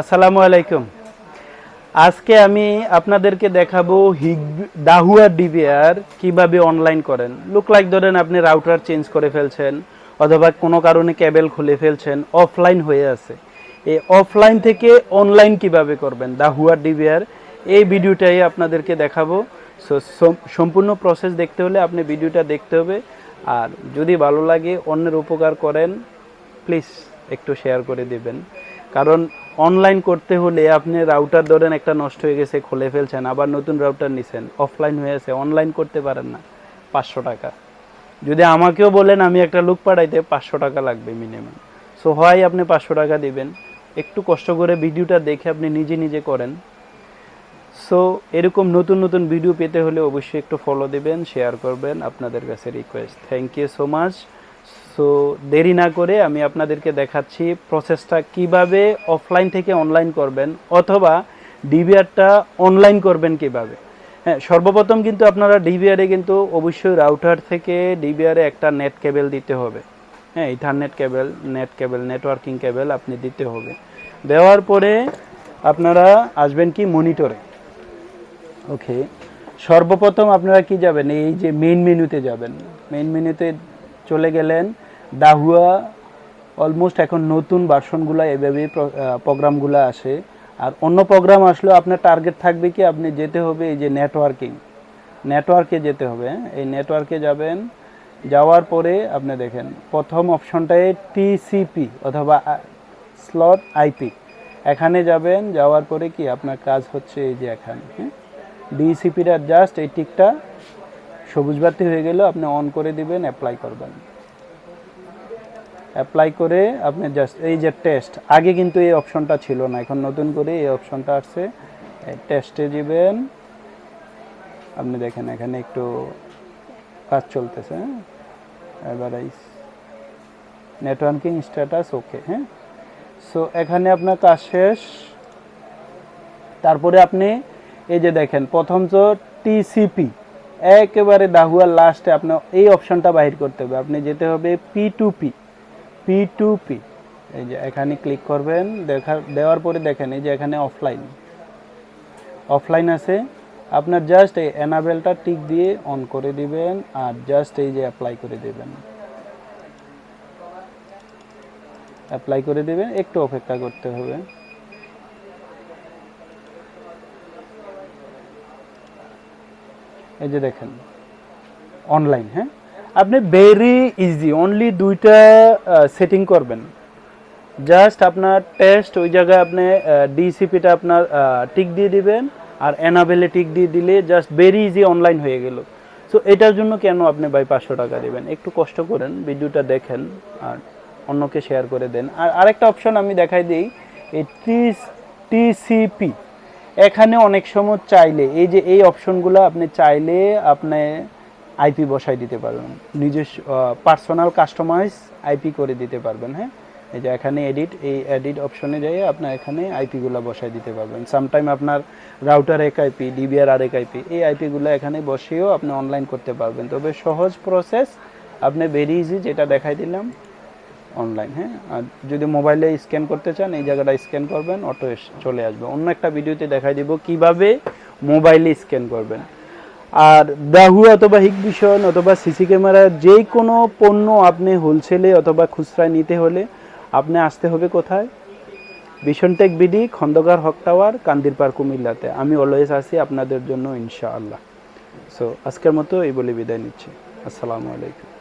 আসসালামু আলাইকুম। আজকে আমি আপনাদেরকে দেখাবো হিগ দাহুয়া ডিবিআর কীভাবে অনলাইন করেন। লুক লাইক ধরেন আপনি রাউটার চেঞ্জ করে ফেলছেন, অথবা কোনো কারণে ক্যাবেল খুলে ফেলছেন, অফলাইন হয়ে আছে। এই অফলাইন থেকে অনলাইন কীভাবে করবেন দাহুয়া ডিবিআর, এই ভিডিওটাই আপনাদেরকে দেখাবো। সো সম্পূর্ণ প্রসেস দেখতে হলে আপনি ভিডিওটা দেখতে হবে। আর যদি ভালো লাগে, অন্যের উপকার করেন, প্লিজ একটু শেয়ার করে দেবেন। কারণ অনলাইন করতে হলে আপনি রাউটার ধরেন একটা নষ্ট হয়ে গেছে, খুলে ফেলছেন, আবার নতুন রাউটার নিছেন। অফলাইন হয়ে আছে অনলাইন করতে পারেন না। পাঁচশো টাকা। যদি আমাকেও বলেন আমি একটা লুক পাঠাইতে, পাঁচশো টাকা লাগবে মিনিমাম সো হয় আপনি পাঁচশো টাকা দেবেন। একটু কষ্ট করে ভিডিওটা দেখে আপনি নিজে নিজে করেন। সো এরকম নতুন নতুন ভিডিও পেতে হলে অবশ্যই একটু ফলো দিবেন শেয়ার করবেন আপনাদের কাছে request thank you so much so দেরি না করে আমি আপনাদেরকে দেখাচ্ছি প্রসেসটা কীভাবে অফলাইন থেকে অনলাইন করবেন অথবা ডিবিআরটা অনলাইন করবেন কীভাবে। হ্যাঁ সর্বপ্রথম কিন্তু আপনারা ডিবিআরে কিন্তু অবশ্যই রাউটার থেকে ডিবিআরে একটা নেট কেবেল দিতে হবে। হ্যাঁ ethernet cable net cable networking cable আপনি দিতে হবে। দেওয়ার পরে আপনারা আসবেন কি মনিটরে ওকে সর্বপ্রথম আপনারা কি যাবেন? এই যে মেইন মেনুতে যাবেন। মেইন মেনুতে চলে গেলেন। দাহুয়া অলমোস্ট এখন নতুন ভার্সনগুলো এভাবে প্রোগ্রামগুলো আসে। আর অন্য প্রোগ্রাম আসলেও আপনার টার্গেট থাকবে কি, আপনি যেতে হবে এই যে নেটওয়ার্কিং নেটওয়ার্কে যেতে হবে হ্যাঁ? এই নেটওয়ার্কে যাবেন, যাওয়ার পরে আপনি দেখেন, প্রথম অপশনটায় টিসিপি অথবা স্লট আইপি এখানে যাবেন, যাওয়ার পরে কি, আপনার কাজ হচ্ছে এই যে এখানে হ্যাঁ? ডিসিপিটা জাস্ট এই টিকটা সবুজ বাতি হয়ে গেলে আপনি অন করে দিবেন অ্যাপ্লাই করবেন। অ্যাপ্লাই করে আপনি জাস্ট এই যে টেস্ট আগে কিন্তু এই অপশনটা ছিল না, এখন নতুন করে এই অপশনটা আসছে। টেস্টে দিবেন। আপনি দেখেন এখানে একটু কাজ চলতেছে হ্যাঁ? এবার নেটওয়ার্কিং স্ট্যাটাস ওকে হ্যাঁ? সো এখানে আপনার কাজ শেষ। তারপরে আপনি এই যে দেখেন, প্রথম তো টিসিপি একেবারে দাহুয়ার লাস্টে আপনার এই অপশনটা বাহির করতে হবে। আপনি যেতে হবে P to P P to P এই যে এখানে ক্লিক করবেন, দেখা, দেওয়ার পরে দেখেন এই যে এখানে অফলাইন অফলাইন আছে। আপনার জাস্ট এই অ্যানাবেলটা টিক দিয়ে অন করে দিবেন আর জাস্ট এই যে অ্যাপ্লাই করে দেবেন। অ্যাপ্লাই করে দেবেন, একটু অপেক্ষা করতে হবে। এই যে দেখেন অনলাইন হ্যাঁ? আপনি ভেরি ইজি অনলি দুইটা সেটিং করবেন। জাস্ট আপনার টেস্ট ওই জায়গায় আপনি ডিসিপিটা আপনার টিক দিয়ে দিবেন আর এনাবেলে টিক দিয়ে দিলে জাস্ট ভেরি ইজি অনলাইন হয়ে গেল। সো এটার জন্য কেন আপনি ভাই পাঁচশো টাকা দেবেন? একটু কষ্ট করেন, ভিডিওটা দেখেন আর অন্যকে শেয়ার করে দেন। আর আরেকটা অপশন আমি দেখাই দিই, এই টিসিপি এখানে অনেক সময় চাইলে, এই যে এই অপশনগুলো আপনি চাইলে আপনি আইপি বসাই দিতে পারবেন। নিজস্ব পার্সোনাল কাস্টমাইজ আইপি করে দিতে পারবেন হ্যাঁ? এই যে এখানে এডিট এই এডিট অপশনে যাই আপনার এখানে আইপিগুলো বসাই দিতে পারবেন। সামটাইম আপনার রাউটার এক আইপি ডিবিআর আরেক আইপি, এই আইপিগুলো এখানে বসিয়েও আপনি অনলাইন করতে পারবেন। তবে সহজ প্রসেস আপনি ভেরি ইজি যেটা দেখাই দিলাম অনলাইন হ্যাঁ? আর যদি মোবাইলে স্ক্যান করতে চান, এই জায়গাটা স্ক্যান করবেন, অটো চলে আসবে। অন্য একটা ভিডিওতে দেখাই দিব কীভাবে মোবাইলে স্ক্যান করবেন। আর দাহু অথবা হিগভিশন অথবা সিসি ক্যামেরা যে কোনো পণ্য আপনি হোলসেলে অথবা খুচরায় নিতে হলে আপনি আসতে হবে কোথায়? Vision tech BD, Khandakar Haque tower, Kandirpar কুমিল্লাতে। আমি অলওয়েজ আসি আপনাদের জন্য, ইনশাআল্লাহ। সো আজকের মতো এই বলে বিদায় নিচ্ছি। আসসালামু আলাইকুম।